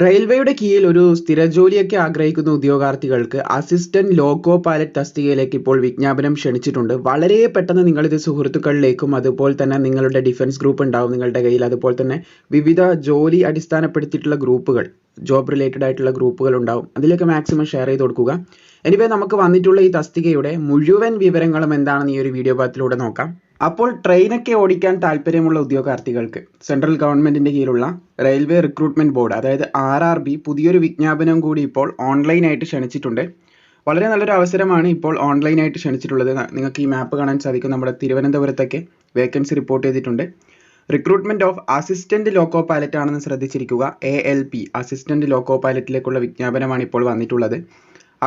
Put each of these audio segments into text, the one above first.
റെയിൽവേയുടെ കീഴിൽ ഒരു സ്ഥിര ജോലിയൊക്കെ ആഗ്രഹിക്കുന്ന ഉദ്യോഗാർത്ഥികൾക്ക് അസിസ്റ്റന്റ് ലോക്കോ പൈലറ്റ് തസ്തികയിലേക്ക് ഇപ്പോൾ വിജ്ഞാപനം ക്ഷണിച്ചിട്ടുണ്ട്. വളരെ പെട്ടെന്ന് നിങ്ങളിത് സുഹൃത്തുക്കളിലേക്കും അതുപോലെ തന്നെ നിങ്ങളുടെ ഡിഫൻസ് ഗ്രൂപ്പ് ഉണ്ടാവും നിങ്ങളുടെ കയ്യിൽ. അതുപോലെ തന്നെ വിവിധ ജോലി അടിസ്ഥാനപ്പെടുത്തിയിട്ടുള്ള ഗ്രൂപ്പുകൾ ജോബ് റിലേറ്റഡ് ആയിട്ടുള്ള ഗ്രൂപ്പുകൾ ഉണ്ടാവും. അതിലേക്ക് മാക്സിമം ഷെയർ ചെയ്ത് കൊടുക്കുക. എനിവേ നമുക്ക് വന്നിട്ടുള്ള ഈ തസ്തികയുടെ മുഴുവൻ വിവരങ്ങളും എന്താണെന്ന് ഈ ഒരു വീഡിയോ ഭാഗത്തിലൂടെ നോക്കാം. അപ്പോൾ ട്രെയിനൊക്കെ ഓടിക്കാൻ താല്പര്യമുള്ള ഉദ്യോഗാർത്ഥികൾക്ക് സെൻട്രൽ ഗവൺമെന്റിന്റെ കീഴിലുള്ള റെയിൽവേ റിക്രൂട്ട്മെന്റ് ബോർഡ് അതായത് ആർ ആർ ബി പുതിയൊരു വിജ്ഞാപനം കൂടി ഇപ്പോൾ ഓൺലൈനായിട്ട് ക്ഷണിച്ചിട്ടുണ്ട്. വളരെ നല്ലൊരു അവസരമാണ് ഇപ്പോൾ ഓൺലൈനായിട്ട് ക്ഷണിച്ചിട്ടുള്ളത്. നിങ്ങൾക്ക് ഈ മാപ്പ് കാണാൻ സാധിക്കും. നമ്മുടെ തിരുവനന്തപുരത്തൊക്കെ വേക്കൻസി റിപ്പോർട്ട് ചെയ്തിട്ടുണ്ട്. Recruitment of assistant loco pilot ആണെന്ന് ശ്രദ്ധിച്ചിരിക്കുക. A L P assistant loco പൈലറ്റിലേക്കുള്ള വിജ്ഞാപനമാണ് ഇപ്പോൾ വന്നിട്ടുള്ളത്.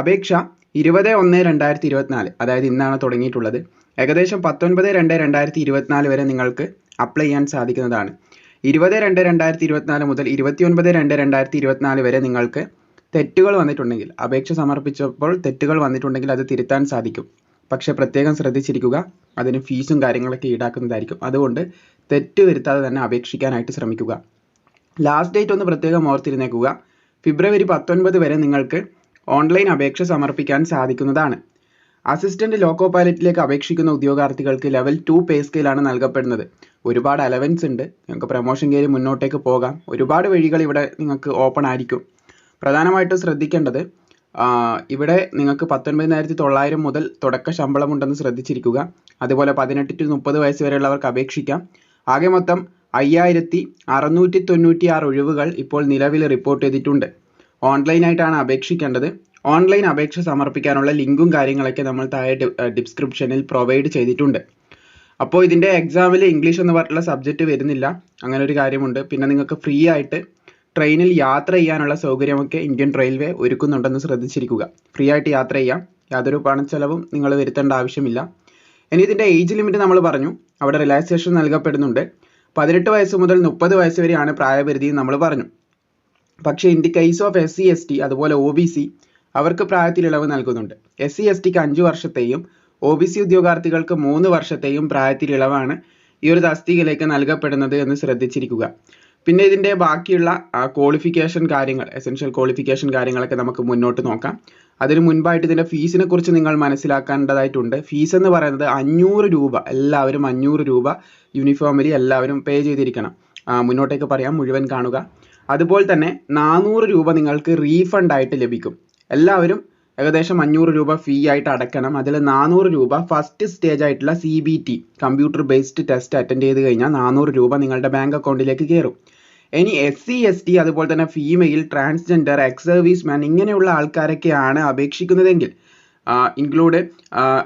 അപേക്ഷ ഇരുപത് ഒന്ന് രണ്ടായിരത്തി ഇരുപത്തിനാല് അതായത് ഇന്നാണ് തുടങ്ങിയിട്ടുള്ളത്. ഏകദേശം പത്തൊൻപത് രണ്ട് രണ്ടായിരത്തി ഇരുപത്തിനാല് വരെ നിങ്ങൾക്ക് അപ്ലൈ ചെയ്യാൻ സാധിക്കുന്നതാണ്. ഇരുപത് രണ്ട് രണ്ടായിരത്തി ഇരുപത്തിനാല് മുതൽ ഇരുപത്തിയൊൻപത് രണ്ട് രണ്ടായിരത്തി ഇരുപത്തിനാല് വരെ നിങ്ങൾക്ക് തെറ്റുകൾ വന്നിട്ടുണ്ടെങ്കിൽ അപേക്ഷ സമർപ്പിച്ചപ്പോൾ തെറ്റുകൾ വന്നിട്ടുണ്ടെങ്കിൽ അത് തിരുത്താൻ സാധിക്കും. പക്ഷെ പ്രത്യേകം ശ്രദ്ധിച്ചിരിക്കുക അതിന് ഫീസും കാര്യങ്ങളൊക്കെ ഈടാക്കുന്നതായിരിക്കും. അതുകൊണ്ട് തെറ്റ് വരുത്താതെ തന്നെ അപേക്ഷിക്കാനായിട്ട് ശ്രമിക്കുക. ലാസ്റ്റ് ഡേറ്റ് ഒന്ന് പ്രത്യേകം ഓർത്തിരുന്നേക്കുക. ഫെബ്രുവരി പത്തൊൻപത് വരെ നിങ്ങൾക്ക് ഓൺലൈൻ അപേക്ഷ സമർപ്പിക്കാൻ സാധിക്കുന്നതാണ്. അസിസ്റ്റന്റ് ലോക്കോ പൈലറ്റിലേക്ക് അപേക്ഷിക്കുന്ന ഉദ്യോഗാർത്ഥികൾക്ക് ലെവൽ ടു പേ സ്കെയിലാണ് നൽകപ്പെടുന്നത്. ഒരുപാട് അലവൻസ് ഉണ്ട്. നിങ്ങൾക്ക് പ്രൊമോഷൻ കയറി മുന്നോട്ടേക്ക് പോകാം. ഒരുപാട് വഴികൾ ഇവിടെ നിങ്ങൾക്ക് ഓപ്പൺ ആയിരിക്കും. പ്രധാനമായിട്ടും ശ്രദ്ധിക്കേണ്ടത് ഇവിടെ നിങ്ങൾക്ക് പത്തൊൻപതിനായിരത്തി തൊള്ളായിരം മുതൽ തുടക്ക ശമ്പളം ഉണ്ടെന്ന് ശ്രദ്ധിച്ചിരിക്കുക. അതുപോലെ പതിനെട്ട് ടു മുപ്പത് വയസ്സ് വരെയുള്ളവർക്ക് അപേക്ഷിക്കാം. ആകെ മൊത്തം അയ്യായിരത്തി അറുന്നൂറ്റി തൊണ്ണൂറ്റി ആറ് ഒഴിവുകൾ ഇപ്പോൾ നിലവിൽ റിപ്പോർട്ട് ചെയ്തിട്ടുണ്ട്. ഓൺലൈനായിട്ടാണ് അപേക്ഷിക്കേണ്ടത്. ഓൺലൈൻ അപേക്ഷ സമർപ്പിക്കാനുള്ള ലിങ്കും കാര്യങ്ങളൊക്കെ നമ്മൾ താഴെ ഡിസ്ക്രിപ്ഷനിൽ പ്രൊവൈഡ് ചെയ്തിട്ടുണ്ട്. അപ്പോൾ ഇതിന്റെ എക്സാമിൽ ഇംഗ്ലീഷ് എന്ന് പറഞ്ഞിട്ടുള്ള സബ്ജക്റ്റ് വരുന്നില്ല. അങ്ങനെ ഒരു കാര്യമുണ്ട്. പിന്നെ നിങ്ങൾക്ക് ഫ്രീ ആയിട്ട് ട്രെയിനിൽ യാത്ര ചെയ്യാനുള്ള സൗകര്യമൊക്കെ ഇന്ത്യൻ റെയിൽവേ ഒരുക്കുന്നുണ്ടെന്ന് ശ്രദ്ധിച്ചിരിക്കുക. ഫ്രീ ആയിട്ട് യാത്ര ചെയ്യാം. യാതൊരു പണച്ചെലവും നിങ്ങൾ വരുത്തേണ്ട ആവശ്യമില്ല. ഇനി ഇതിന്റെ ഏജ് ലിമിറ്റ് നമ്മൾ പറഞ്ഞു. അവിടെ റിലാക്സേഷൻ നൽകപ്പെടുന്നുണ്ട്. പതിനെട്ട് വയസ്സ് മുതൽ മുപ്പത് വയസ്സ് വരെയാണ് പ്രായപരിധി നമ്മൾ പറഞ്ഞു. പക്ഷേ in the case of S C S T അതുപോലെ ഒ ബി സി അവർക്ക് പ്രായത്തിൽ ഇളവ് നൽകുന്നുണ്ട്. എസ് സി എസ് ടിക്ക് അഞ്ച് വർഷത്തെയും ഒ ബി സി ഉദ്യോഗാർത്ഥികൾക്ക് മൂന്ന് വർഷത്തെയും പ്രായത്തിൽ ഇളവാണ് ഈ ഒരു തസ്തികയിലേക്ക് നൽകപ്പെടുന്നത് എന്ന് ശ്രദ്ധിച്ചിരിക്കുക. പിന്നെ ഇതിന്റെ ബാക്കിയുള്ള ക്വാളിഫിക്കേഷൻ കാര്യങ്ങൾ എസെൻഷ്യൽ ക്വാളിഫിക്കേഷൻ കാര്യങ്ങളൊക്കെ നമുക്ക് മുന്നോട്ട് നോക്കാം. അതിന് മുൻപായിട്ട് ഇതിന്റെ ഫീസിനെ കുറിച്ച് നിങ്ങൾ മനസ്സിലാക്കേണ്ടതായിട്ടുണ്ട്. ഫീസ് എന്ന് പറയുന്നത് അഞ്ഞൂറ് രൂപ എല്ലാവരും അഞ്ഞൂറ് രൂപ യൂണിഫോമിലി എല്ലാവരും പേ ചെയ്തിരിക്കണം. മുന്നോട്ടേക്ക് പറയാം മുഴുവൻ കാണുക. അതുപോലെ തന്നെ നാനൂറ് രൂപ നിങ്ങൾക്ക് റീഫണ്ട് ആയിട്ട് ലഭിക്കും. എല്ലാവരും ഏകദേശം അഞ്ഞൂറ് രൂപ ഫീ ആയിട്ട് അടക്കണം. അതിൽ നാനൂറ് രൂപ ഫസ്റ്റ് സ്റ്റേജ് ആയിട്ടുള്ള the computer based test attend ചെയ്ത് കഴിഞ്ഞാൽ നാനൂറ് രൂപ നിങ്ങളുടെ ബാങ്ക് അക്കൗണ്ടിലേക്ക് കേറും. ഇനി ടി അതുപോലെ തന്നെ ട്രാൻസ്ജെൻഡർ എക്സ് സർവീസ് മാൻ ഇങ്ങനെയുള്ള ആൾക്കാരൊക്കെയാണ് അപേക്ഷിക്കുന്നതെങ്കിൽ ഇൻക്ലൂഡ്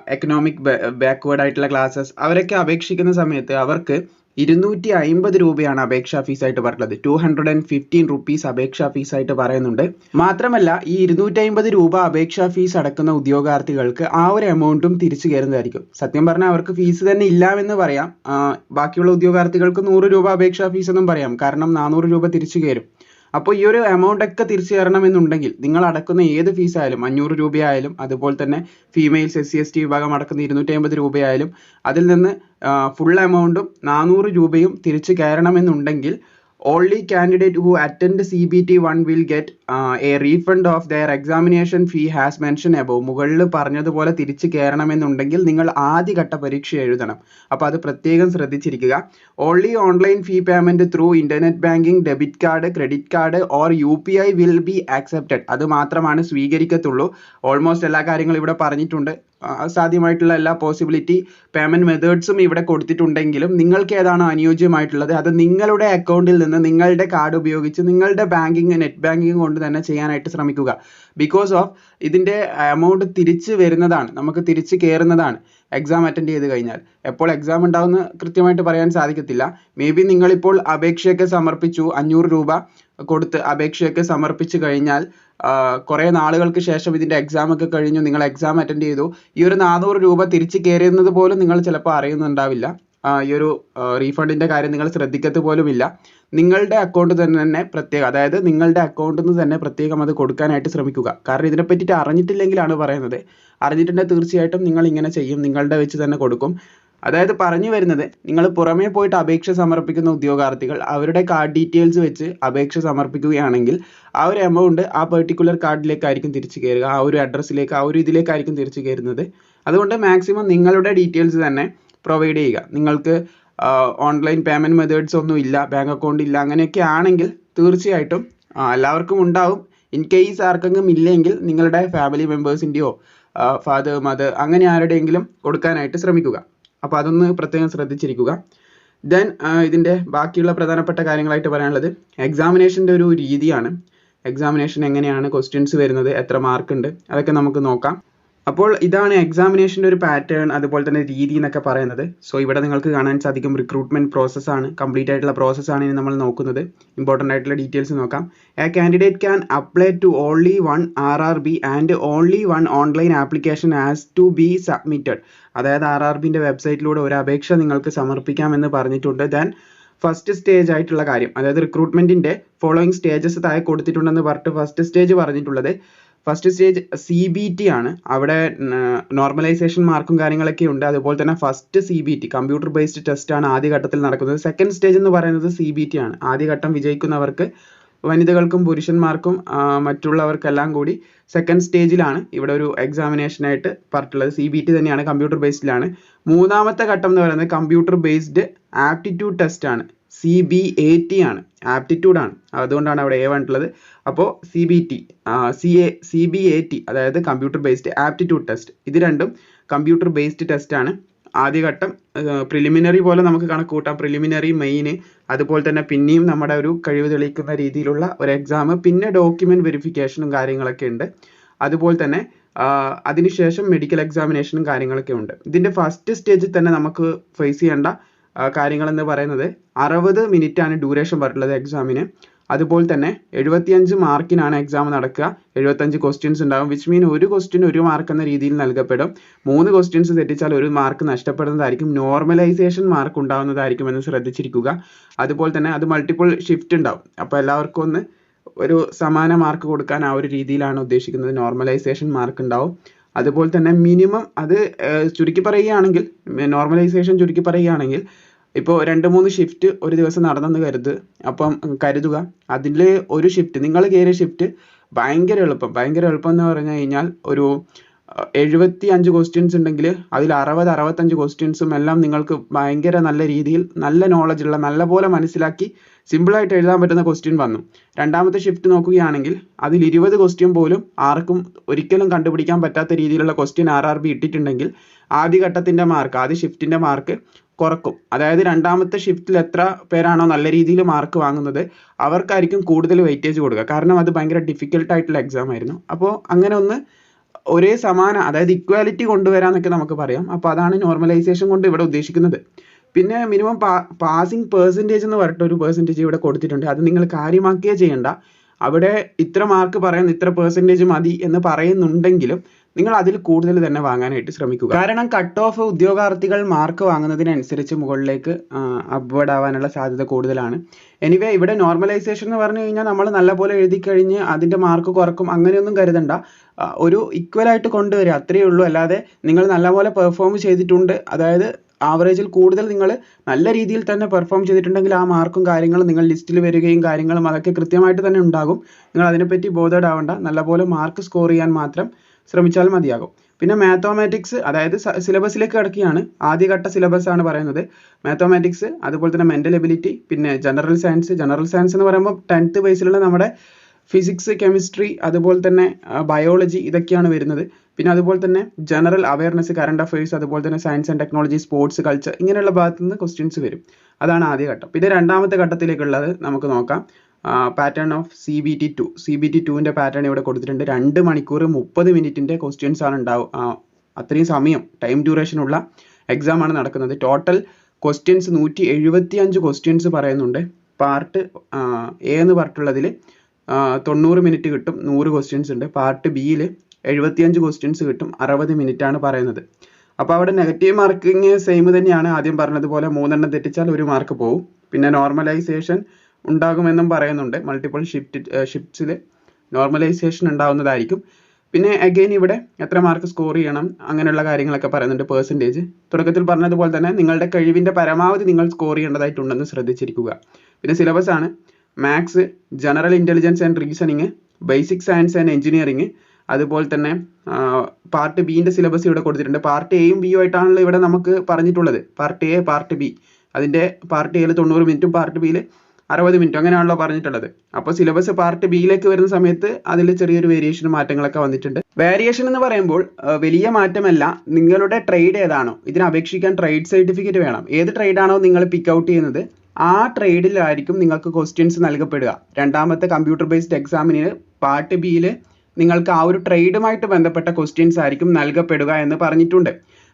എക്കണോമിക് ബാക്ക്വേർഡ് ആയിട്ടുള്ള ക്ലാസ്സസ് അവരൊക്കെ അപേക്ഷിക്കുന്ന സമയത്ത് അവർക്ക് ഇരുന്നൂറ്റി അമ്പത് രൂപയാണ് അപേക്ഷാ ഫീസായിട്ട് പറയുന്നത് two hundred and fifteen rupees അപേക്ഷാ ഫീസായിട്ട് പറയുന്നുണ്ട്. മാത്രമല്ല ഈ ഇരുന്നൂറ്റി അമ്പത് രൂപ അപേക്ഷാ ഫീസ് അടക്കുന്ന ഉദ്യോഗാർത്ഥികൾക്ക് ആ ഒരു എമൗണ്ടും തിരിച്ചു കയറുന്നതായിരിക്കും. സത്യം പറഞ്ഞാൽ അവർക്ക് ഫീസ് തന്നെ ഇല്ലാമെന്ന് പറയാം. ബാക്കിയുള്ള ഉദ്യോഗാർത്ഥികൾക്ക് നൂറ് രൂപ അപേക്ഷാ ഫീസ് എന്നും പറയാം. കാരണം നാനൂറ് രൂപ തിരിച്ചു കയറും. അപ്പോൾ ഈ ഒരു എമൗണ്ട് ഒക്കെ തിരിച്ചു തരണമെന്നുണ്ടെങ്കിൽ നിങ്ങൾ അടക്കുന്ന ഏത് ഫീസ് ആയാലും അഞ്ഞൂറ് രൂപയായാലും അതുപോലെ തന്നെ females S C S T വിഭാഗം അടക്കുന്ന ഇരുന്നൂറ്റി അമ്പത് രൂപയായാലും അതിൽ നിന്ന് ഫുൾ എമൗണ്ടും നാനൂറ് രൂപയും തിരിച്ചു കയറണമെന്നുണ്ടെങ്കിൽ only candidate who attend CBT 1 will get uh, refund of of examination fee has mention mentioned മുകളിൽ പറഞ്ഞതുപോലെ തിരിച്ചു കയറണമെന്നുണ്ടെങ്കിൽ നിങ്ങൾ ആദ്യഘട്ട പരീക്ഷ എഴുതണം. അപ്പോൾ അത് പ്രത്യേകം ശ്രദ്ധിച്ചിരിക്കുക. Only online fee payment through internet banking debit card credit card or U P I will be accepted അത് മാത്രമാണ് സ്വീകരിക്കത്തുള്ളൂ. ഓൾമോസ്റ്റ് എല്ലാ കാര്യങ്ങളും ഇവിടെ പറഞ്ഞിട്ടുണ്ട്. സാധ്യമായിട്ടുള്ള എല്ലാ പോസിബിലിറ്റി പേയ്മെന്റ് മെത്തേഡ്സും ഇവിടെ കൊടുത്തിട്ടുണ്ടെങ്കിലും നിങ്ങൾക്ക് ഏതാണോ അനുയോജ്യമായിട്ടുള്ളത്? അത് നിങ്ങളുടെ അക്കൗണ്ടിൽ നിന്ന് നിങ്ങളുടെ കാർഡ് ഉപയോഗിച്ച് നിങ്ങളുടെ ബാങ്കിങ് നെറ്റ് ബാങ്കിങ് കൊണ്ട് തന്നെ ചെയ്യാനായിട്ട് ശ്രമിക്കുക. ബിക്കോസ് ഓഫ് ഇതിന്റെ എമൗണ്ട് തിരിച്ച് വരുന്നതാണ്. നമുക്ക് തിരിച്ച് കയറുന്നതാണ് എക്സാം അറ്റൻഡ് ചെയ്ത് കഴിഞ്ഞാൽ. എപ്പോൾ എക്സാം ഉണ്ടാവുമെന്ന് കൃത്യമായിട്ട് പറയാൻ സാധിക്കത്തില്ല. മേ ബി നിങ്ങളിപ്പോൾ അപേക്ഷയൊക്കെ സമർപ്പിച്ചു. അഞ്ഞൂറ് രൂപ കൊടുത്ത് അപേക്ഷയൊക്കെ സമർപ്പിച്ചു കഴിഞ്ഞാൽ കുറേ നാളുകൾക്ക് ശേഷം ഇതിന്റെ എക്സാം ഒക്കെ കഴിഞ്ഞു. നിങ്ങൾ എക്സാം അറ്റൻഡ് ചെയ്തു. ഈ ഒരു നാനൂറ് രൂപ തിരിച്ച് കയറിയെന്നത് പോലും നിങ്ങൾ ചിലപ്പോൾ അറിയുന്നുണ്ടാവില്ല. ഈ ഒരു റീഫണ്ടിന്റെ കാര്യം നിങ്ങൾ ശ്രദ്ധിക്കത്ത് പോലുമില്ല. നിങ്ങളുടെ അക്കൗണ്ട് തന്നെ പ്രത്യേകം അതായത് നിങ്ങളുടെ അക്കൗണ്ടിൽ നിന്ന് തന്നെ പ്രത്യേകം അത് കൊടുക്കാനായിട്ട് ശ്രമിക്കുക. കാരണം ഇതിനെ പറ്റിയിട്ട് അറിഞ്ഞിട്ടില്ലെങ്കിലാണ് പറയുന്നത്. അറിഞ്ഞിട്ടുണ്ടെങ്കിൽ തീർച്ചയായിട്ടും നിങ്ങൾ ഇങ്ങനെ ചെയ്യും നിങ്ങളുടെ വെച്ച് തന്നെ കൊടുക്കും. അതായത് പറഞ്ഞു വരുന്നത് നിങ്ങൾ പുറമേ പോയിട്ട് അപേക്ഷ സമർപ്പിക്കുന്ന ഉദ്യോഗാർത്ഥികൾ അവരുടെ കാർഡ് ഡീറ്റെയിൽസ് വെച്ച് അപേക്ഷ സമർപ്പിക്കുകയാണെങ്കിൽ ആ ഒരു എമൗണ്ട് ആ പെർട്ടിക്കുലർ കാർഡിലേക്കായിരിക്കും തിരിച്ചു കയറുക ആ ഒരു അഡ്രസ്സിലേക്ക് ആ ഒരു ഇതിലേക്കായിരിക്കും തിരിച്ചു കയറുന്നത് അതുകൊണ്ട് മാക്സിമം നിങ്ങളുടെ ഡീറ്റെയിൽസ് തന്നെ പ്രൊവൈഡ് ചെയ്യുക. നിങ്ങൾക്ക് ഓൺലൈൻ പേയ്മെന്റ് മെത്തേഡ്സ് ഒന്നും ഇല്ല ബാങ്ക് അക്കൗണ്ട് ഇല്ല അങ്ങനെയൊക്കെ ആണെങ്കിൽ തീർച്ചയായിട്ടും എല്ലാവർക്കും ഉണ്ടാവും. ഇൻ കേസ് ആർക്കെങ്കിലും ഇല്ലെങ്കിൽ നിങ്ങളുടെ ഫാമിലി മെമ്പേഴ്സിന്റെയോ ഫാദർ മദർ അങ്ങനെ ആരുടെയെങ്കിലും കൊടുക്കാനായിട്ട് ശ്രമിക്കുക. അപ്പോൾ അതൊന്ന് പ്രത്യേകം ശ്രദ്ധിച്ചിരിക്കുക. ദെൻ ഇതിന്റെ ബാക്കിയുള്ള പ്രധാനപ്പെട്ട കാര്യങ്ങളായിട്ട് പറയാനുള്ളത് എക്സാമിനേഷന്റെ ഒരു രീതിയാണ്. എക്സാമിനേഷൻ എങ്ങനെയാണ്? ക്വസ്റ്റ്യൻസ് വരുന്നത് എത്ര മാർക്ക് ഉണ്ട്? അതൊക്കെ നമുക്ക് നോക്കാം. അപ്പോൾ ഇതാണ് എക്സാമിനേഷന്റെ ഒരു പാറ്റേൺ അതുപോലെ തന്നെ രീതി എന്നൊക്കെ പറയുന്നത്. സോ ഇവിടെ നിങ്ങൾക്ക് കാണാൻ സാധിക്കും റിക്രൂട്ട്മെന്റ് പ്രോസസ്സാണ് കംപ്ലീറ്റ് ആയിട്ടുള്ള പ്രോസസ്സാണ് ഇനി നമ്മൾ നോക്കുന്നത്. ഇമ്പോർട്ടന്റ് ആയിട്ടുള്ള ഡീറ്റെയിൽസ് നോക്കാം. A candidate can apply to only one R R B and only one online application as to be submitted അതായത് ആർ ആർ ബിന്റെ വെബ്സൈറ്റിലൂടെ ഒരു അപേക്ഷ നിങ്ങൾക്ക് സമർപ്പിക്കാമെന്ന് പറഞ്ഞിട്ടുണ്ട്. ദെൻ ഫസ്റ്റ് സ്റ്റേജ് ആയിട്ടുള്ള കാര്യം. അതായത് റിക്രൂട്ട്മെന്റിന്റെ ഫോളോയിങ് സ്റ്റേജസ് താഴെ കൊടുത്തിട്ടുണ്ടെന്ന് പറഞ്ഞിട്ട് ഫസ്റ്റ് സ്റ്റേജ് പറഞ്ഞിട്ടുള്ളത്. First stage C B T ആണ്. അവിടെ നോർമലൈസേഷൻ മാർക്കും കാര്യങ്ങളൊക്കെ ഉണ്ട്. അതുപോലെ തന്നെ first C B T computer based test ആണ് ആദ്യ ഘട്ടത്തിൽ നടക്കുന്നത്. സെക്കൻഡ് സ്റ്റേജ് എന്ന് പറയുന്നത് സി ബി ടി ആണ്. ആദ്യ ഘട്ടം വിജയിക്കുന്നവർക്ക് വനിതകൾക്കും പുരുഷന്മാർക്കും മറ്റുള്ളവർക്കെല്ലാം കൂടി സെക്കൻഡ് സ്റ്റേജിലാണ് ഇവിടെ ഒരു എക്സാമിനേഷനായിട്ട് പറഞ്ഞിട്ടുള്ളത്. സി ബി ടി തന്നെയാണ് കമ്പ്യൂട്ടർ ബേസ്ഡിലാണ് മൂന്നാമത്തെ ഘട്ടം എന്ന് പറയുന്നത് കമ്പ്യൂട്ടർ ബേസ്ഡ് ആപ്റ്റിറ്റ്യൂഡ് ടെസ്റ്റ് ആണ്. സി ബി എ ടി ആണ്. ആപ്റ്റിറ്റ്യൂഡ് ആണ്. അതുകൊണ്ടാണ് അവിടെ എ വന്നിട്ടുള്ളത് അപ്പോൾ C B T C A C B A T അതായത് കമ്പ്യൂട്ടർ ബേസ്ഡ് ആപ്റ്റിറ്റ്യൂഡ് ടെസ്റ്റ് ഇത് രണ്ടും കമ്പ്യൂട്ടർ ബേസ്ഡ് ടെസ്റ്റ് ആണ്. ആദ്യഘട്ടം പ്രിലിമിനറി പോലെ നമുക്ക് കണക്ക് കൂട്ടാം. പ്രിലിമിനറി മെയിൻ അതുപോലെ തന്നെ പിന്നെയും നമ്മുടെ ഒരു കഴിവ് തെളിയിക്കുന്ന രീതിയിലുള്ള ഒരു എക്സാം പിന്നെ ഡോക്യുമെന്റ് വെരിഫിക്കേഷനും കാര്യങ്ങളൊക്കെ ഉണ്ട്. അതുപോലെ തന്നെ അതിനുശേഷം മെഡിക്കൽ എക്സാമിനേഷനും കാര്യങ്ങളൊക്കെ ഉണ്ട്. ഇതിന്റെ ഫസ്റ്റ് സ്റ്റേജിൽ തന്നെ നമുക്ക് ഫേസ് ചെയ്യേണ്ട കാര്യങ്ങൾ എന്ന് പറയുന്നത് അറുപത് ആണ് ഡ്യൂറേഷൻ പറഞ്ഞിട്ടുള്ളത് എക്സാമിന് അതുപോലെ തന്നെ എഴുപത്തിയഞ്ച് മാർക്കിനാണ് എക്സാം നടക്കുക. എഴുപത്തഞ്ച് ക്വസ്റ്റ്യൻസ് ഉണ്ടാവും വിച്ച് മീൻ ഒരു ക്വസ്റ്റ്യൻ ഒരു മാർക്ക് എന്ന രീതിയിൽ നൽകപ്പെടും. മൂന്ന് ക്വസ്റ്റ്യൻസ് തെറ്റിച്ചാൽ ഒരു മാർക്ക് നഷ്ടപ്പെടുന്നതായിരിക്കും. നോർമലൈസേഷൻ മാർക്ക് ഉണ്ടാവുന്നതായിരിക്കും എന്ന് ശ്രദ്ധിച്ചിരിക്കുക. അതുപോലെ തന്നെ അത് മൾട്ടിപ്പിൾ ഷിഫ്റ്റ് ഉണ്ടാവും. അപ്പോൾ എല്ലാവർക്കും ഒന്ന് ഒരു സമാന മാർക്ക് കൊടുക്കാൻ ആ ഒരു രീതിയിലാണ് ഉദ്ദേശിക്കുന്നത്. നോർമലൈസേഷൻ മാർക്ക് ഉണ്ടാവും. അതുപോലെ തന്നെ മിനിമം അത് ചുരുക്കി പറയുകയാണെങ്കിൽ നോർമലൈസേഷൻ ചുരുക്കി പറയുകയാണെങ്കിൽ ഇപ്പോൾ രണ്ട് മൂന്ന് ഷിഫ്റ്റ് ഒരു ദിവസം നടന്നെന്ന് കരുത്. അപ്പം കരുതുക. അതിൽ ഒരു ഷിഫ്റ്റ് നിങ്ങൾ കയറിയ ഷിഫ്റ്റ് ഭയങ്കര എളുപ്പം. ഭയങ്കര എളുപ്പം എന്ന് പറഞ്ഞു കഴിഞ്ഞാൽ ഒരു എഴുപത്തി അഞ്ച് ക്വസ്റ്റ്യൻസ് ഉണ്ടെങ്കിൽ അതിൽ അറുപത് അറുപത്തഞ്ച് ക്വസ്റ്റ്യൻസും എല്ലാം നിങ്ങൾക്ക് ഭയങ്കര നല്ല രീതിയിൽ നല്ല knowledge ഉള്ള നല്ല പോലെ മനസ്സിലാക്കി സിമ്പിളായിട്ട് എഴുതാൻ പറ്റുന്ന ക്വസ്റ്റ്യൻ വന്നു. രണ്ടാമത്തെ ഷിഫ്റ്റ് നോക്കുകയാണെങ്കിൽ അതിൽ ഇരുപത് ക്വസ്റ്റ്യൻ പോലും ആർക്കും ഒരിക്കലും കണ്ടുപിടിക്കാൻ പറ്റാത്ത രീതിയിലുള്ള ക്വസ്റ്റ്യൻ ആർ ആർ ബി ഇട്ടിട്ടുണ്ടെങ്കിൽ ആദ്യ ഘട്ടത്തിന്റെ മാർക്ക് ആദ്യ ഷിഫ്റ്റിന്റെ മാർക്ക് കുറക്കും. അതായത് രണ്ടാമത്തെ ഷിഫ്റ്റിൽ എത്ര പേരാണോ നല്ല രീതിയിൽ മാർക്ക് വാങ്ങുന്നത് അവർക്കായിരിക്കും കൂടുതൽ വെയിറ്റേജ് കൊടുക്കുക. കാരണം അത് ഭയങ്കര ഡിഫിക്കൽട്ട് ആയിട്ടുള്ള എക്സാം ആയിരുന്നു. അപ്പോൾ അങ്ങനെ ഒന്ന് ഒരേ സമാന അതായത് ഇക്വാലിറ്റി കൊണ്ടുവരാന്നൊക്കെ നമുക്ക് പറയാം. അപ്പോൾ അതാണ് നോർമലൈസേഷൻ കൊണ്ട് ഇവിടെ ഉദ്ദേശിക്കുന്നത്. പിന്നെ മിനിമം പാസിംഗ് പെർസെന്റേജ് എന്ന് പറഞ്ഞിട്ട് ഒരു പെർസെന്റേജ് ഇവിടെ കൊടുത്തിട്ടുണ്ട്. അത് നിങ്ങൾ കാര്യമാക്കുകയേ ചെയ്യണ്ട. അവിടെ ഇത്ര മാർക്ക് പറയുന്നു ഇത്ര പെർസെന്റേജ് മതി എന്ന് പറയുന്നുണ്ടെങ്കിലും നിങ്ങൾ അതിൽ കൂടുതൽ തന്നെ വാങ്ങാനായിട്ട് ശ്രമിക്കുക. കാരണം കട്ട് ഓഫ് ഉദ്യോഗാർത്ഥികൾ മാർക്ക് വാങ്ങുന്നതിനനുസരിച്ച് മുകളിലേക്ക് അപ്വേർഡ് ആവാനുള്ള സാധ്യത കൂടുതലാണ്. എനിവേ ഇവിടെ നോർമലൈസേഷൻ എന്ന് പറഞ്ഞു കഴിഞ്ഞാൽ നമ്മൾ നല്ലപോലെ എഴുതി കഴിഞ്ഞ് അതിന്റെ മാർക്ക് കുറക്കും അങ്ങനെയൊന്നും കരുതണ്ട. ഒരു ഈക്വലായിട്ട് കൊണ്ടുവരിക. അത്രയേ ഉള്ളൂ. അല്ലാതെ നിങ്ങൾ നല്ലപോലെ പെർഫോം ചെയ്തിട്ടുണ്ട്. അതായത് ആവറേജിൽ കൂടുതൽ നിങ്ങൾ നല്ല രീതിയിൽ തന്നെ പെർഫോം ചെയ്തിട്ടുണ്ടെങ്കിൽ ആ മാർക്കും കാര്യങ്ങളും നിങ്ങൾ ലിസ്റ്റിൽ വരികയും കാര്യങ്ങളും അതൊക്കെ കൃത്യമായിട്ട് തന്നെ ഉണ്ടാകും. നിങ്ങൾ അതിനെപ്പറ്റി ബോധേഡ് നല്ലപോലെ മാർക്ക് സ്കോർ ചെയ്യാൻ മാത്രം ശ്രമിച്ചാൽ മതിയാകും. പിന്നെ മാത്തമാറ്റിക്സ് അതായത് സിലബസിലേക്ക് കിടക്കുകയാണ്. ആദ്യഘട്ട സിലബസ് ആണ് പറയുന്നത്. മാത്തമാറ്റിക്സ് അതുപോലെ തന്നെ മെന്റൽ എബിലിറ്റി പിന്നെ ജനറൽ സയൻസ് ജനറൽ സയൻസ് എന്ന് പറയുമ്പോൾ ടെൻത്ത് ബേസിലുള്ള നമ്മുടെ ഫിസിക്സ് കെമിസ്ട്രി അതുപോലെ തന്നെ ബയോളജി ഇതൊക്കെയാണ് വരുന്നത്. പിന്നെ അതുപോലെ തന്നെ ജനറൽ അവയർനെസ് കറണ്ട് അഫയേഴ്സ് അതുപോലെ തന്നെ science and technology sports culture ഇങ്ങനെയുള്ള ഭാഗത്തു നിന്ന് ക്വസ്റ്റ്യൻസ് വരും. അതാണ് ആദ്യ ഘട്ടം. പിന്നെ രണ്ടാമത്തെ ഘട്ടത്തിലേക്കുള്ളത് നമുക്ക് നോക്കാം. Pattern of C B T two C B T ടുവിന്റെ പാറ്റേൺ ഇവിടെ കൊടുത്തിട്ടുണ്ട്. രണ്ട് മണിക്കൂർ മുപ്പത് മിനിറ്റിന്റെ ക്വസ്റ്റ്യൻസ് ആണ് ഉണ്ടാവും അത്രയും സമയം ടൈം ഡ്യൂറേഷൻ ഉള്ള എക്സാം ആണ് നടക്കുന്നത്. ടോട്ടൽ ക്വസ്റ്റ്യൻസ് നൂറ്റി എഴുപത്തി അഞ്ച് ക്വസ്റ്റ്യൻസ് പറയുന്നുണ്ട് പാർട്ട് എ എന്ന് പറഞ്ഞിട്ടുള്ളതിൽ തൊണ്ണൂറ് മിനിറ്റ് കിട്ടും. നൂറ് ക്വസ്റ്റ്യൻസ് ഉണ്ട്. പാർട്ട് ബിയിൽ എഴുപത്തിയഞ്ച് ക്വസ്റ്റ്യൻസ് കിട്ടും. അറുപത് ആണ് പറയുന്നത്. അപ്പോൾ അവിടെ നെഗറ്റീവ് മാർക്കിങ് സെയിം തന്നെയാണ് ആദ്യം പറഞ്ഞതുപോലെ മൂന്നെണ്ണം തെറ്റിച്ചാൽ ഒരു മാർക്ക് പോകും പിന്നെ നോർമലൈസേഷൻ ഉണ്ടാകുമെന്നും പറയുന്നുണ്ട്. മൾട്ടിപ്പിൾ ഷിഫ്റ്റ് ഷിഫ്റ്റ്സിൽ നോർമലൈസേഷൻ ഉണ്ടാകുന്നതായിരിക്കും പിന്നെ അഗെയിൻ ഇവിടെ എത്ര മാർക്ക് സ്കോർ ചെയ്യണം? അങ്ങനെയുള്ള കാര്യങ്ങളൊക്കെ പറയുന്നുണ്ട് പേഴ്സന്റേജ് തുടക്കത്തിൽ പറഞ്ഞതുപോലെ തന്നെ നിങ്ങളുടെ കഴിവിന്റെ പരമാവധി നിങ്ങൾ സ്കോർ ചെയ്യേണ്ടതായിട്ടുണ്ടെന്ന് ശ്രദ്ധിച്ചിരിക്കുക. പിന്നെ സിലബസ് ആണ്. Maths general intelligence and reasoning basic science and engineering അതുപോലെ തന്നെ പാർട്ട് ബിന്റെ സിലബസ് ഇവിടെ കൊടുത്തിട്ടുണ്ട്. പാർട്ട് എയും ബിയും ആയിട്ടാണല്ലോ ഇവിടെ നമുക്ക് പറഞ്ഞിട്ടുള്ളത്. പാർട്ട് എ പാർട്ട് ബി അതിന്റെ പാർട്ട് എയിൽ തൊണ്ണൂറ് മിനിറ്റും പാർട്ട് ബിയിൽ അറുപത് മിനിറ്റും അങ്ങനെയാണല്ലോ പറഞ്ഞിട്ടുള്ളത്. അപ്പോൾ സിലബസ് പാർട്ട് ബിയിലേക്ക് വരുന്ന സമയത്ത് അതിൽ ചെറിയൊരു വേരിയേഷനും മാറ്റങ്ങളൊക്കെ വന്നിട്ടുണ്ട്. വേരിയേഷൻ എന്ന് പറയുമ്പോൾ വലിയ മാറ്റമല്ല നിങ്ങളുടെ ട്രേഡ് ഏതാണോ ഇതിന് അപേക്ഷിക്കാൻ ട്രേഡ് സർട്ടിഫിക്കറ്റ് വേണം. ഏത് ട്രേഡാണോ നിങ്ങൾ പിക്ക് ഔട്ട് ചെയ്യുന്നത് ആ ട്രേഡിലായിരിക്കും നിങ്ങൾക്ക് ക്വസ്റ്റ്യൻസ് നൽകപ്പെടുക. രണ്ടാമത്തെ കമ്പ്യൂട്ടർ ബേസ്ഡ് എക്സാമിന് പാർട്ട് ബിയിൽ നിങ്ങൾക്ക് ആ ഒരു ട്രേഡുമായിട്ട് ബന്ധപ്പെട്ട ക്വസ്റ്റ്യൻസ് ആയിരിക്കും നൽകപ്പെടുക എന്ന് പറഞ്ഞിട്ടുണ്ട്.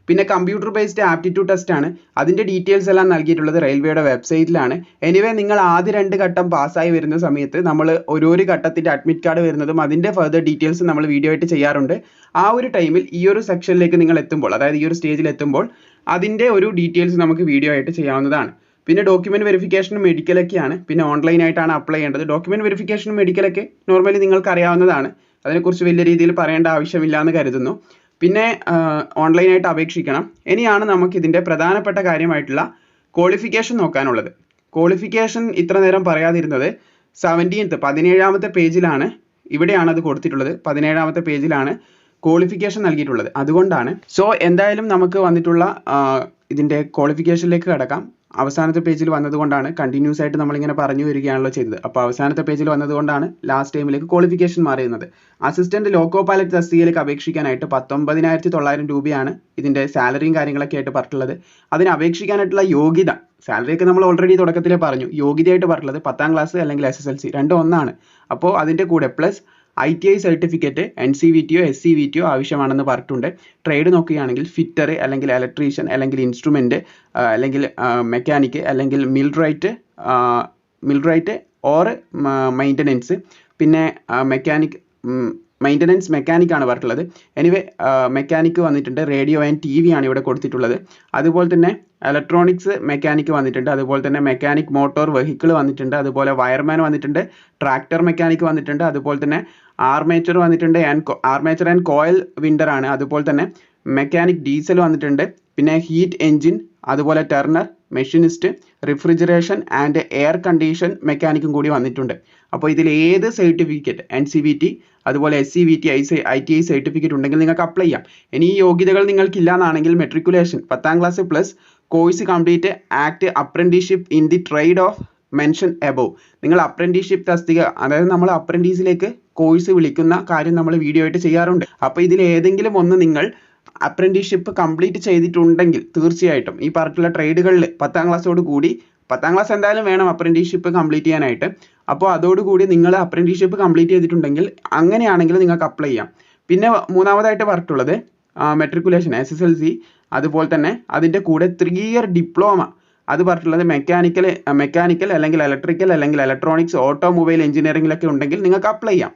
പിന്നെ കമ്പ്യൂട്ടർ ബേസ്ഡ് ആപ്റ്റിറ്റ്യൂഡ് ടെസ്റ്റ് ആണ്. അതിന്റെ ഡീറ്റെയിൽസ് എല്ലാം നൽകിയിട്ടുള്ളത് റെയിൽവേയുടെ വെബ്സൈറ്റിലാണ് എനിവേ നിങ്ങൾ ആദ്യ രണ്ട് ഘട്ടം പാസ്സായി വരുന്ന സമയത്ത് നമ്മൾ ഓരോരു ഘട്ടത്തിന്റെ അഡ്മിറ്റ് കാർഡ് വരുന്നതും അതിന്റെ ഫർദർ ഡീറ്റെയിൽസ് നമ്മൾ വീഡിയോ ആയിട്ട് ചെയ്യാറുണ്ട്. ആ ഒരു ടൈമിൽ ഈ ഒരു സെക്ഷനിലേക്ക് നിങ്ങൾ എത്തുമ്പോൾ അതായത് ഈ ഒരു സ്റ്റേജിൽ എത്തുമ്പോൾ അതിന്റെ ഒരു ഡീറ്റെയിൽസ് നമുക്ക് വീഡിയോ ആയിട്ട് ചെയ്യാവുന്നതാണ്. പിന്നെ ഡോക്യുമെന്റ് വെരിഫിക്കേഷനും മെഡിക്കലൊക്കെയാണ് പിന്നെ ഓൺലൈനായിട്ടാണ് അപ്ലൈ ചെയ്യേണ്ടത്. ഡോക്യുമെന്റ് വെരിഫിക്കേഷനും മെഡിക്കലൊക്കെ നോർമലി നിങ്ങൾക്ക് അറിയാവുന്നതാണ്. അതിനെക്കുറിച്ച് വലിയ രീതിയിൽ പറയേണ്ട ആവശ്യമില്ല എന്ന് കരുതുന്നു. പിന്നെ ഓൺലൈനായിട്ട് അപേക്ഷിക്കണം. ഇനിയാണ് നമുക്ക് ഇതിന്റെ പ്രധാനപ്പെട്ട കാര്യമായിട്ടുള്ള ക്വാളിഫിക്കേഷൻ നോക്കാനുള്ളത്. ക്വാളിഫിക്കേഷൻ ഇത്ര നേരം പറയാതിരുന്നത് സെവന്റീൻത്ത് പതിനേഴാമത്തെ പേജിലാണ്. ഇവിടെയാണ് അത് കൊടുത്തിട്ടുള്ളത്. പതിനേഴാമത്തെ പേജിലാണ് ക്വാളിഫിക്കേഷൻ നൽകിയിട്ടുള്ളത്. അതുകൊണ്ടാണ്. സോ എന്തായാലും നമുക്ക് വന്നിട്ടുള്ള ഇതിന്റെ ക്വാളിഫിക്കേഷനിലേക്ക് കിടക്കാം. അവസാനത്തെ പേജിൽ വന്നതുകൊണ്ടാണ് കണ്ടിന്യൂസ് ആയിട്ട് നമ്മളിങ്ങനെ പറഞ്ഞു വരികയാണല്ലോ ചെയ്തത്. അപ്പോൾ അവസാനത്തെ പേജിൽ വന്നതുകൊണ്ടാണ് ലാസ്റ്റ് ടൈമിലേക്ക് ക്വാളിഫിക്കേഷൻ മാറിയുന്നത് അസിസ്റ്റന്റ് ലോക്കോ പൈലറ്റ് തസ്തികയിലേക്ക് അപേക്ഷിക്കാനായിട്ട് പത്തൊമ്പതിനായിരത്തി തൊള്ളായിരം രൂപയാണ് ഇതിന്റെ സാലറിയും കാര്യങ്ങളൊക്കെ ആയിട്ട് പറഞ്ഞിട്ടുള്ളത്. അതിന് അപേക്ഷിക്കാനായിട്ടുള്ള യോഗ്യത സാലറിയൊക്കെ നമ്മൾ ഓൾറെഡി തുടക്കത്തിലേ പറഞ്ഞു. യോഗ്യതയായിട്ട് പറഞ്ഞിട്ടുള്ളത് പത്താം ക്ലാസ് അല്ലെങ്കിൽ എസ് എസ് എൽ സി രണ്ടും ഒന്നാണ്. അപ്പോൾ അതിന്റെ കൂടെ plus I T I certificate N C V ടിയോ S C V ടിയോ ആവശ്യമാണെന്ന് പറഞ്ഞിട്ടുണ്ട്. ട്രേഡ് നോക്കുകയാണെങ്കിൽ ഫിറ്റർ അല്ലെങ്കിൽ ഇലക്ട്രീഷ്യൻ അല്ലെങ്കിൽ ഇൻസ്ട്രുമെന്റ് അല്ലെങ്കിൽ മെക്കാനിക്ക് അല്ലെങ്കിൽ മിൽറൈറ്റ് മിൽറൈറ്റ് ഓർ മെയിന്റനൻസ് പിന്നെ മെക്കാനിക് മെയിന്റനൻസ് മെക്കാനിക് ആണ് പറഞ്ഞിട്ടുള്ളത്. എനിവേ മെക്കാനിക്ക് വന്നിട്ടുണ്ട്. റേഡിയോ ആൻഡ് ടി വി ആണ് ഇവിടെ കൊടുത്തിട്ടുള്ളത്. അതുപോലെ തന്നെ ഇലക്ട്രോണിക്സ് മെക്കാനിക് വന്നിട്ടുണ്ട്. അതുപോലെ തന്നെ മെക്കാനിക് മോട്ടോർ വെഹിക്കിൾ വന്നിട്ടുണ്ട്. അതുപോലെ വയർമാൻ വന്നിട്ടുണ്ട്. ട്രാക്ടർ മെക്കാനിക് വന്നിട്ടുണ്ട്. അതുപോലെ തന്നെ ആർമേച്ചർ വന്നിട്ടുണ്ട് and armature and coil winder ആണ്. അതുപോലെ തന്നെ മെക്കാനിക് ഡീസൽ വന്നിട്ടുണ്ട്. പിന്നെ ഹീറ്റ് എഞ്ചിൻ അതുപോലെ turner machinist refrigeration and air condition മെക്കാനിക്കും കൂടി വന്നിട്ടുണ്ട്. അപ്പോൾ ഇതിൽ ഏത് certificate N C V T അതുപോലെ S C V T I C I T I certificate ഉണ്ടെങ്കിൽ നിങ്ങൾക്ക് അപ്ലൈ ചെയ്യാം. ഇനി ഈ യോഗ്യതകൾ നിങ്ങൾക്കില്ല എന്നാണെങ്കിൽ മെട്രിക്കുലേഷൻ പത്താം class plus course complete act apprenticeship in the trade of mention above നിങ്ങൾ അപ്രന്റീഷിപ്പ് തസ്തിക അതായത് നമ്മൾ അപ്രന്റീസിലേക്ക് കോഴ്സ് വിളിക്കുന്ന കാര്യം നമ്മൾ വീഡിയോ ആയിട്ട് ചെയ്യാറുണ്ട്. അപ്പോൾ ഇതിൽ ഏതെങ്കിലും ഒന്ന് നിങ്ങൾ അപ്രന്റീഷിപ്പ് കംപ്ലീറ്റ് ചെയ്തിട്ടുണ്ടെങ്കിൽ തീർച്ചയായിട്ടും ഈ പറഞ്ഞിട്ടുള്ള ട്രേഡുകളിൽ പത്താം ക്ലാസ്സോട് കൂടി പത്താം ക്ലാസ് എന്തായാലും വേണം അപ്രന്റീഷിപ്പ് കംപ്ലീറ്റ് ചെയ്യാനായിട്ട്. അപ്പോൾ അതോടുകൂടി നിങ്ങൾ അപ്രന്റീഷിപ്പ് കംപ്ലീറ്റ് ചെയ്തിട്ടുണ്ടെങ്കിൽ അങ്ങനെയാണെങ്കിൽ നിങ്ങൾക്ക് അപ്ലൈ ചെയ്യാം. പിന്നെ മൂന്നാമതായിട്ട് പറഞ്ഞിട്ടുള്ളത് matriculation S S L C അതുപോലെ തന്നെ അതിന്റെ കൂടെ ത്രീ ഇയർ ഡിപ്ലോമ അത് പറഞ്ഞിട്ടുള്ളത് മെക്കാനിക്കൽ മെക്കാനിക്കൽ അല്ലെങ്കിൽ ഇലക്ട്രിക്കൽ അല്ലെങ്കിൽ ഇലക്ട്രോണിക്സ് ഓട്ടോമൊബൈൽ എഞ്ചിനീയറിംഗിലൊക്കെ ഉണ്ടെങ്കിൽ നിങ്ങൾക്ക് അപ്ലൈ ചെയ്യാം.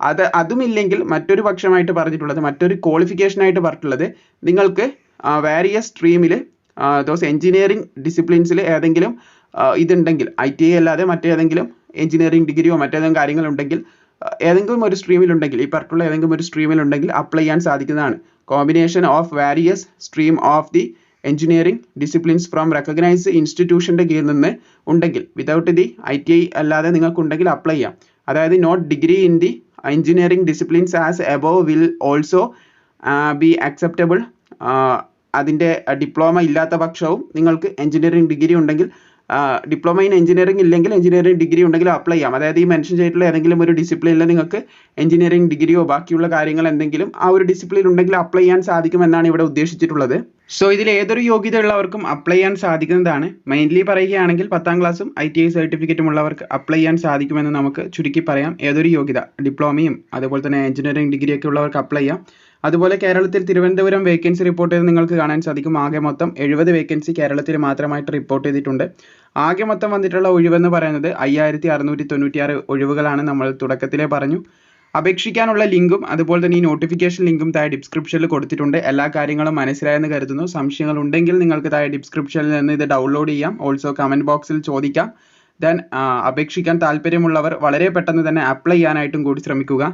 അത് അതുമില്ലെങ്കിൽ മറ്റൊരു പക്ഷമായിട്ട് പറഞ്ഞിട്ടുള്ളത് മറ്റൊരു ആയിട്ട് പറഞ്ഞിട്ടുള്ളത് നിങ്ങൾക്ക് വേരിയസ് സ്ട്രീമിൽ ദോസ് എഞ്ചിനീയറിംഗ് ഡിസിപ്ലിൻസിൽ ഏതെങ്കിലും ഇതുണ്ടെങ്കിൽ ഐ ടി ഐ അല്ലാതെ മറ്റേതെങ്കിലും എഞ്ചിനീയറിംഗ് ഡിഗ്രിയോ മറ്റേതെങ്കിലും കാര്യങ്ങളുണ്ടെങ്കിൽ ഏതെങ്കിലും ഒരു സ്ട്രീമിലുണ്ടെങ്കിൽ ഈ പർട്ടിക്കുലർ ഏതെങ്കിലും ഒരു സ്ട്രീമിലുണ്ടെങ്കിൽ അപ്ലൈ ചെയ്യാൻ സാധിക്കുന്നതാണ്. Combination of various stream of the engineering disciplines from recognized ഇൻസ്റ്റിറ്റ്യൂഷന്റെ കീഴിൽ നിന്ന് ഉണ്ടെങ്കിൽ without the I T I അല്ലാതെ നിങ്ങൾക്കുണ്ടെങ്കിൽ അപ്ലൈ ചെയ്യാം. അതായത് not degree in the engineering disciplines as above will also be acceptable അതിന്റെ ഡിപ്ലോമ ഇല്ലാത്ത പക്ഷവും നിങ്ങൾക്ക് എഞ്ചിനീയറിംഗ് ഡിഗ്രി ഉണ്ടെങ്കിൽ ഡിപ്ലോമ ഇൻ എഞ്ചിനീയറിംഗ് ഇല്ലെങ്കിൽ എഞ്ചിനീയറിംഗ് ഡിഗ്രി ഉണ്ടെങ്കിൽ അപ്ലൈ ചെയ്യാം. അതായത് ഈ മെൻഷൻ ചെയ്തിട്ടുള്ള ഏതെങ്കിലും ഒരു ഡിസിപ്ലിനിൽ നിങ്ങൾക്ക് എഞ്ചിനീയറിംഗ് ഡിഗ്രിയോ ബാക്കിയുള്ള കാര്യങ്ങൾ എന്തെങ്കിലും ആ ഒരു ഡിസിപ്ലിൻ ഉണ്ടെങ്കിൽ അപ്ലൈ ചെയ്യാൻ സാധിക്കുമെന്നാണ് ഇവിടെ ഉദ്ദേശിച്ചിട്ടുള്ളത്. സോ ഇതിൽ ഏതൊരു യോഗ്യത ഉള്ളവർക്കും അപ്ലൈ ചെയ്യാൻ സാധിക്കുന്നതാണ്. മെയിൻലി പറയുകയാണെങ്കിൽ പത്താം ക്ലാസ്സും ഐ ടി ഐ സർട്ടിഫിക്കറ്റും ഉള്ളവർക്ക് അപ്ലൈ ചെയ്യാൻ സാധിക്കുമെന്ന് നമുക്ക് ചുരുക്കി പറയാം. ഏതൊരു യോഗ്യത? ഡിപ്ലോമയും അതുപോലെ തന്നെ എഞ്ചിനീയറിംഗ് ഡിഗ്രിയൊക്കെ ഉള്ളവർക്ക് അപ്ലൈ ചെയ്യാം. അതുപോലെ കേരളത്തിൽ തിരുവനന്തപുരം വേക്കൻസി റിപ്പോർട്ട് ചെയ്ത് നിങ്ങൾക്ക് കാണാൻ സാധിക്കും. ആകെ മൊത്തം എഴുപത് വേക്കൻസി കേരളത്തിൽ മാത്രമായിട്ട് റിപ്പോർട്ട് ചെയ്തിട്ടുണ്ട്. ആകെ മൊത്തം വന്നിട്ടുള്ള ഒഴിവെന്ന് പറയുന്നത് അയ്യായിരത്തി അറുന്നൂറ്റി തൊണ്ണൂറ്റിയാറ് ഒഴിവുകളാണ് നമ്മൾ തുടക്കത്തിലേ പറഞ്ഞു. അപേക്ഷിക്കാനുള്ള ലിങ്കും അതുപോലെ തന്നെ ഈ നോട്ടിഫിക്കേഷൻ ലിങ്കും താഴെ ഡിസ്ക്രിപ്ഷനിൽ കൊടുത്തിട്ടുണ്ട്. എല്ലാ കാര്യങ്ങളും മനസ്സിലായെന്ന് കരുതുന്നു. സംശയങ്ങൾ ഉണ്ടെങ്കിൽ നിങ്ങൾക്ക് താഴെ ഡിസ്ക്രിപ്ഷനിൽ നിന്ന് ഇത് ഡൗൺലോഡ് ചെയ്യാം. ഓൾസോ കമന്റ് ബോക്സിൽ ചോദിക്കാം. ദെൻ അപേക്ഷിക്കാൻ താല്പര്യമുള്ളവർ വളരെ പെട്ടെന്ന് തന്നെ അപ്ലൈ ചെയ്യാനായിട്ടും കൂടി ശ്രമിക്കുക.